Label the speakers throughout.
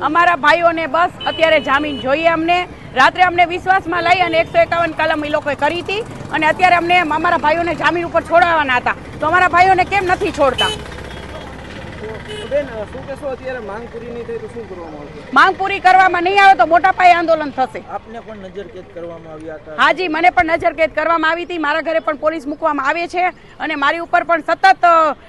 Speaker 1: અમારા ભાઈઓને બસ અત્યારે જામીન જોઈએ અમને. રાત્રે અમને વિશ્વાસમાં લઈ અને એકસો એકાવન કલમ એ લોકોએ કરી હતી. અને અત્યારે અમને અમારા ભાઈઓને જામીન ઉપર છોડાવવાના હતા. તો અમારા ભાઈઓને કેમ નથી છોડતા?
Speaker 2: તો બેન અ, શું કહેશો? અત્યારે માંગ પૂરી કરવામાં આવશે?
Speaker 1: માંગ પૂરી કરવામાં નહીં આવે તો મોટા પાયે આંદોલન થશે.
Speaker 2: આપને પણ નજરકેદ કરવામાં આવ્યા હતા.
Speaker 1: હાજી મને પણ નજરકેદ કરવામાં આવી હતી. મારા ઘરે પણ પોલીસ મૂકવામાં આવે છે. અને મારી ઉપર પણ સતત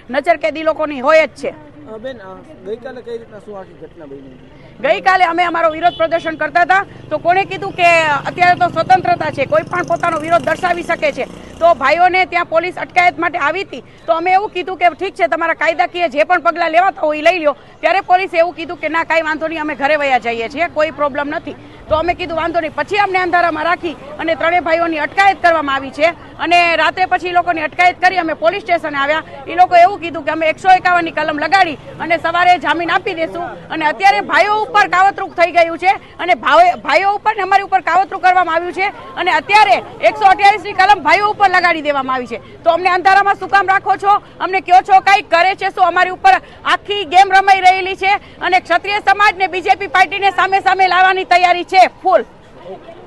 Speaker 1: નજરકેદી લોકોની હોય જ છે.
Speaker 2: બેન ગઈકાલે કઈ રીતના શું આખી ઘટના બની?
Speaker 1: ગઈકાલે અમે અમારો વિરોધ પ્રદર્શન કરતા હતા. તો કોણે કીધું કે અત્યારે તો સ્વતંત્રતા છે, કોઈ પણ પોતાનો વિરોધ દર્શાવી શકે છે. તો ભાઈઓને ત્યાં પોલીસ અટકાયત માટે આવી હતી. તો અમે એવું કીધું કે ઠીક છે, તમારા કાયદાકીય જે પણ પગલાં લેવાતા હોય એ લઈ લો ત્યારે પોલીસે એવું કીધું કે ના, કાંઈ વાંધો નહીં, અમે ઘરે વયા જઈએ છીએ, કોઈ પ્રોબ્લેમ નથી. તો અમે કીધું, વાંધો નહીં. પછી અમને અંધારામાં રાખી અને ત્રણેય ભાઈઓની અટકાયત કરવામાં આવી છે. અને રાત્રે પછી એ લોકોની અટકાયત કરી, અમે પોલીસ સ્ટેશને આવ્યા. એ લોકો એવું કીધું કે અમે એકસો એકાવનની કલમ લગાડી અને સવારે જામીન આપી દેશું. અને અત્યારે ભાઈઓ ઉપર કાવતરૂક થઈ ગયું છે અને ભાઈ- ભાઈઓ ઉપર અમારી ઉપર કાવતરૂક કરવામાં આવ્યું છે. અને અત્યારે એકસો અઠ્યાવીસની કલમ ભાઈઓ ઉપર લગાડી દેવામાં આવી છે. તો અમને અંધારામાં શું કામ રાખો છો? અમને કયો છો કંઈક કરે છે શું? અમારી ઉપર આખી ગેમ રમાઈ રહેલી છે અને ક્ષત્રિય સમાજને બીજેપી પાર્ટીને સામે સામે લાવવાની તૈયારી છે. ફૂલ.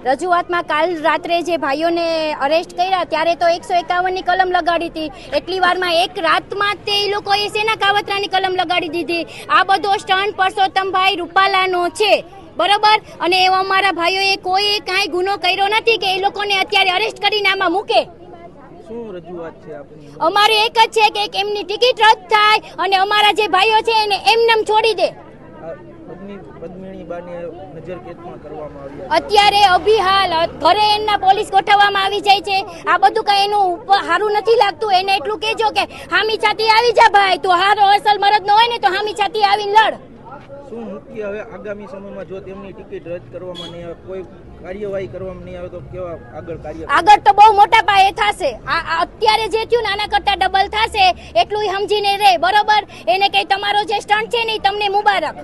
Speaker 3: રજૂઆતમાં કાલ રાત્રે જે ભાઈઓને અરેસ્ટ કર્યા ત્યારે તો એકસો એકાવનની કલમ લગાડી હતી. એટલી વારમાં એક રાતમાં તે એ લોકોએ સેના કાવતરાની કલમ લગાડી દીધી? આ બધો સ્ટન્ટ પરસોત્તમભાઈ રૂપાલાનો છે. બરોબર? અને એવા અમારા ભાઈઓએ કોઈ કાંઈ ગુનો કર્યો નથી કે એ લોકોને અત્યારે અરેસ્ટ કરીને આમાં મૂકે? અમારે એક જ છે કે એમની ટિકિટ રદ થાય અને અમારા જે ભાઈઓ છે એને એમનેમ છોડી દે.
Speaker 2: કરવામાં
Speaker 3: અત્યારે અભિહાલ ઘરે એમના પોલીસ ગોઠવવામાં આવી જાય છે. આ બધું કઈ એનું સારું નથી લાગતું. એને એટલું કહેજો કે હામી છાતી આવી જા ભાઈ તો હારો અસલ મરદ નો હોય ને તો હામી છાતી આવીને લડ.
Speaker 2: શું મુખ્ય હવે આગામી સમયમાં જો તેમની ટિકિટ રદ કરવામાં નહીં આવે કોઈ કાર્યવાહી કરવામાં નહીં આવે તો કેવા આગળ કાર્ય
Speaker 3: આગળ તો બહુ મોટા પાયે થશે. અત્યારે જે થયું નાના કરતા ડબલ થશે. એટલું સમજીને રે બરોબર? એને કઈ તમારો જે સ્ટન્ટ છે ને તમને મુબારક.